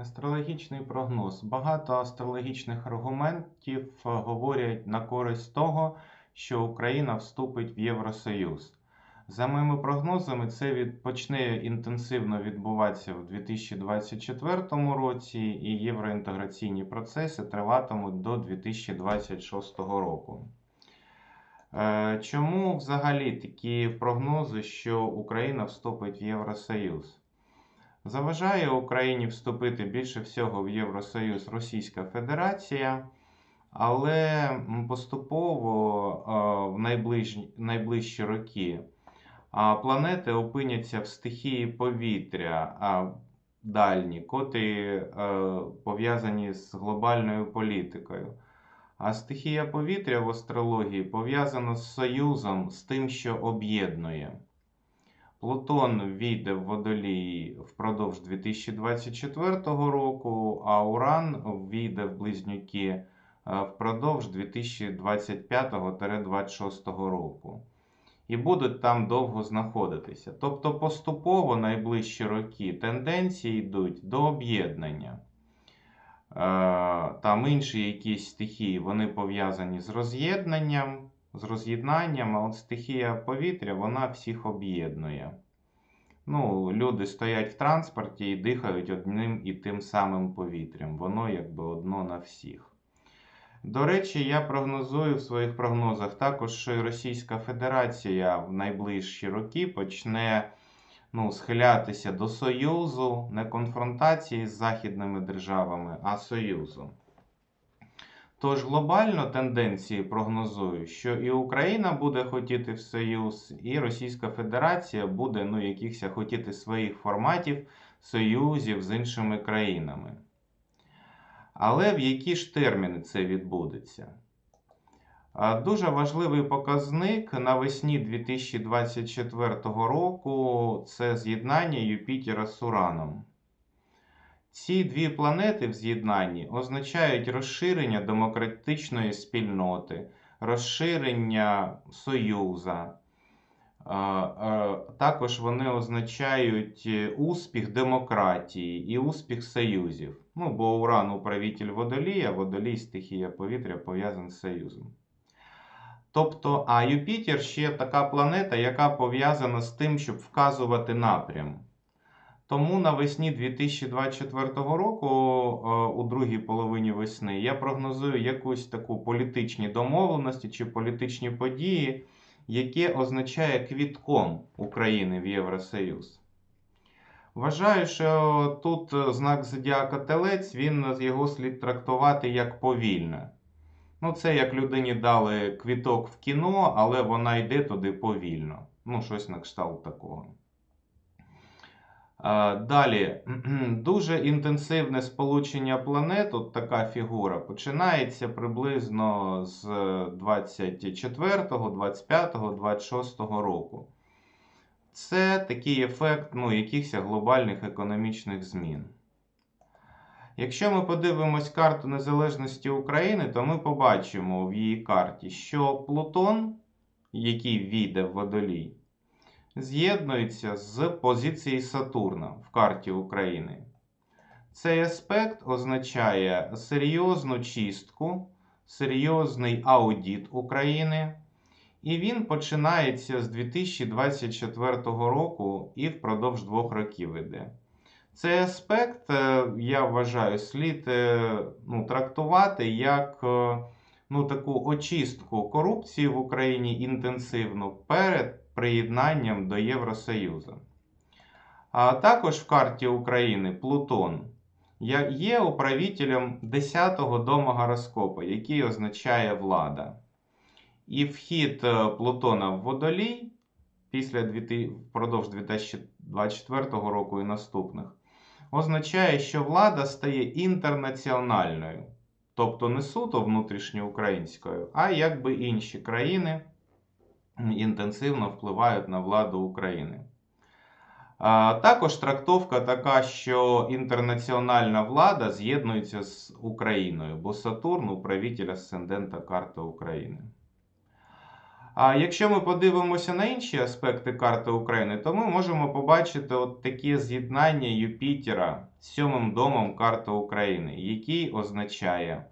Астрологічний прогноз. Багато астрологічних аргументів е, говорять на користь того, що Україна вступить в Євросоюз. За моїми прогнозами, це почне інтенсивно відбуватися в 2024 році, і євроінтеграційні процеси триватимуть до 2026 року. Е, Чому взагалі такі прогнози, що Україна вступить в Євросоюз? Заважає Україні вступити більше всього в Євросоюз Російська Федерація, але поступово е, в найближчі, найближчі роки планети опиняться в стихії повітря дальні, котрі е, пов'язані з глобальною політикою. А стихія повітря в астрології пов'язана з союзом, з тим, що об'єднує. Плутон війде в водолій впродовж 2024 року, а Уран війде в близнюки е, впродовж 2025-26 року. І будуть там довго знаходитися. Тобто поступово найближчі роки тенденції йдуть до об'єднання. Е, Там інші якісь стихії, вони пов'язані з роз'єднанням, з роз'єднанням, а от стихія повітря вона всіх об'єднує. Ну, люди стоять в транспорті і дихають одним і тим самим повітрям. Воно якби одно на всіх. До речі, я прогнозую в своїх прогнозах також, що Російська Федерація в найближчі роки почне ну, схилятися до Союзу, не конфронтації з західними державами, а Союзу. Тож глобально тенденції прогнозую, що і Україна буде хотіти в Союз, і Російська Федерація буде ну, якихось хотіти своїх форматів союзів з іншими країнами. Але в які ж терміни це відбудеться? Дуже важливий показник навесні 2024 року це з'єднання Юпітера з Ураном. Ці дві планети в з'єднанні означають розширення демократичної спільноти, розширення союза. А, а, Також вони означають е, успіх демократії і успіх союзів. Ну, бо Уран управитель водолія, водолій стихія повітря пов'язаний з союзом. Тобто, а Юпітер ще така планета, яка пов'язана з тим, щоб вказувати напрям. Тому навесні 2024 року, у другій половині весни, я прогнозую якусь таку політичні домовленості чи політичні події, яке означає квітком України в Євросоюз. Вважаю, що тут знак Зодіака Телець, він його слід трактувати як повільне. Ну, це як людині дали квіток в кіно, але вона йде туди повільно. Ну, щось на кшталт такого. Далі, дуже інтенсивне сполучення планет, от така фігура, починається приблизно з 24, 25, 26 року. Це такий ефект ну, якихось глобальних економічних змін. Якщо ми подивимось карту незалежності України, то ми побачимо в її карті, що Плутон, який війде в водолій, з'єднується з позиції Сатурна в карті України. Цей аспект означає серйозну чистку, серйозний аудіт України. І він починається з 2024 року і впродовж двох років іде. Цей аспект, е, я вважаю, слід е, ну, трактувати як е, ну, таку очистку корупції в Україні інтенсивну перед приєднанням до Євросоюзу. А також в карті України Плутон є управителем 10-го дому гороскопа, який означає влада. І вхід Плутона в водолій після впродовж 2024 року і наступних означає, що влада стає інтернаціональною, тобто не суто внутрішньоукраїнською, а якби інші країни інтенсивно впливають на владу України. Також трактовка така, що інтернаціональна влада з'єднується з Україною, бо Сатурн управитель асцендента карти України. А якщо ми подивимося на інші аспекти карти України, то ми можемо побачити от таке з'єднання Юпітера з сьомим домом карти України, який означає,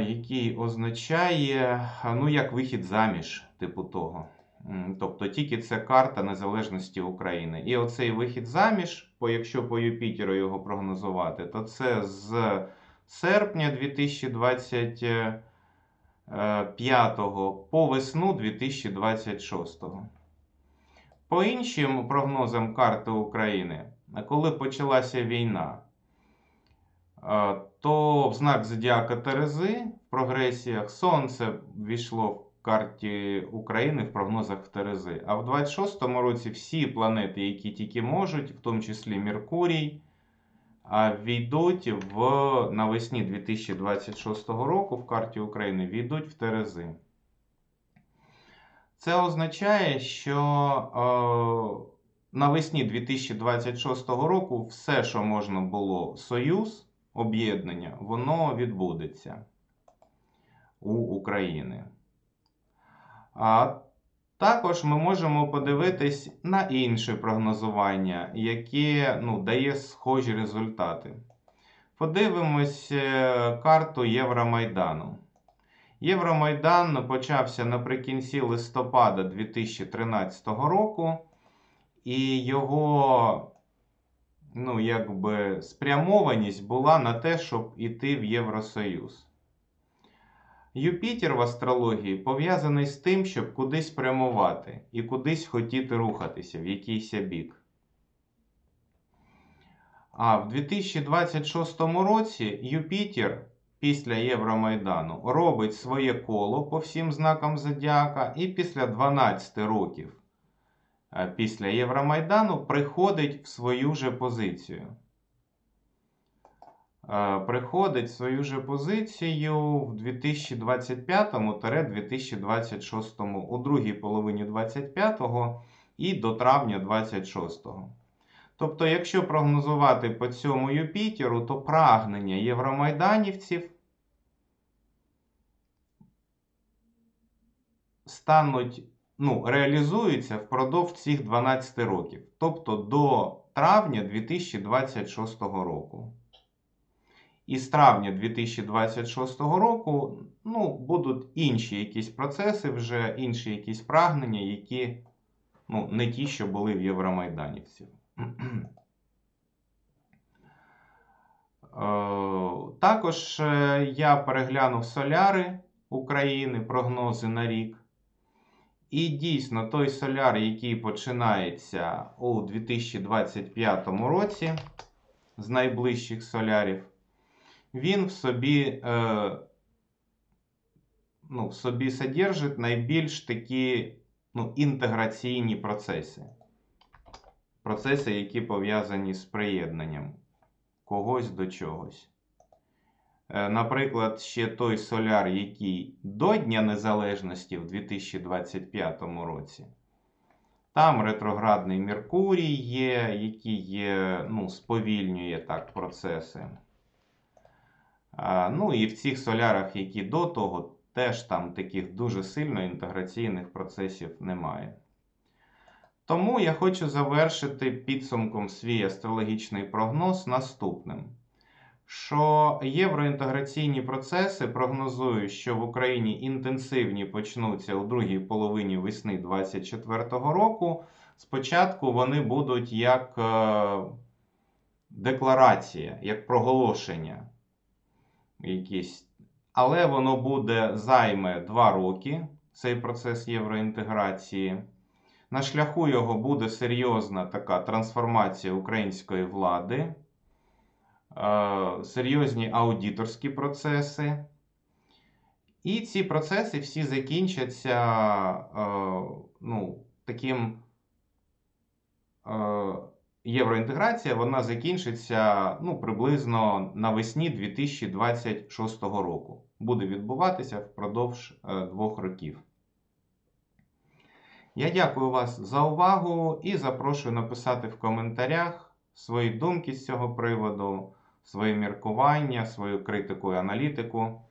який означає, ну, як вихід заміж, типу того. Тобто тільки це карта незалежності України. І оцей вихід заміж, якщо по Юпітеру його прогнозувати, то це з серпня 2025 по весну 2026. По іншим прогнозам карти України, коли почалася війна, е, то в знак Зодіака Терези в прогресіях Сонце ввійшло в карті України в прогнозах в Терези. А в 26-му році всі планети, які тільки можуть, в тому числі Меркурій, війдуть в навесні 2026 року в карті України війдуть в Терези. Це означає, що навесні 2026 року все, що можна було союз, об'єднання, воно відбудеться у України. А також ми можемо подивитись на інше прогнозування, яке ну, дає схожі результати. Подивимось е, карту Євромайдану. Євромайдан почався наприкінці листопада 2013 року, і його ну, якби, спрямованість була на те, щоб іти в Євросоюз. Юпітер в астрології пов'язаний з тим, щоб кудись прямувати і кудись хотіти рухатися в якийсь бік. А в 2026 році Юпітер після Євромайдану робить своє коло по всім знакам Зодіака, і після 12 років після Євромайдану приходить в свою же позицію. Е, Приходить в свою же позицію в 2025-2026 у другій половині 25-го і до травня 26-го. Тобто, якщо прогнозувати по цьому Юпітеру, то прагнення євромайданівців стануть, ну, реалізуються впродовж цих 12 років, тобто до травня 2026 року. І з травня 2026 року ну, будуть інші якісь процеси, вже інші якісь прагнення, які ну, не ті, що були в Євромайданівців. Е, Також е, я переглянув соляри України, прогнози на рік. І дійсно той соляр, який починається у 2025 році з найближчих солярів, він в собі, е, ну, в собі содержить найбільш такі ну, інтеграційні процеси. Процеси, які пов'язані з приєднанням когось до чогось. Е, Наприклад, ще той соляр, який до Дня Незалежності в 2025 році. Там ретроградний Меркурій є, який є, ну, сповільнює так процеси. Ну і в цих солярах, які до того, теж там таких дуже сильно інтеграційних процесів немає. Тому я хочу завершити підсумком свій астрологічний прогноз наступним. Що євроінтеграційні процеси прогнозують, що в Україні інтенсивні почнуться у другій половині весни 2024 року. Спочатку вони будуть як е, декларація, як проголошення якісь. Але воно буде займе 2 роки, цей процес євроінтеграції. На шляху його буде серйозна така трансформація української влади, серйозні аудиторські процеси. І ці процеси всі закінчаться е, ну, таким е, євроінтеграція вона закінчиться ну, приблизно навесні 2026 року. Буде відбуватися впродовж е, двох років. Я дякую вас за увагу і запрошую написати в коментарях свої думки з цього приводу, свої міркування, свою критику і аналітику.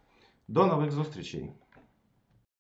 До нових зустрічей!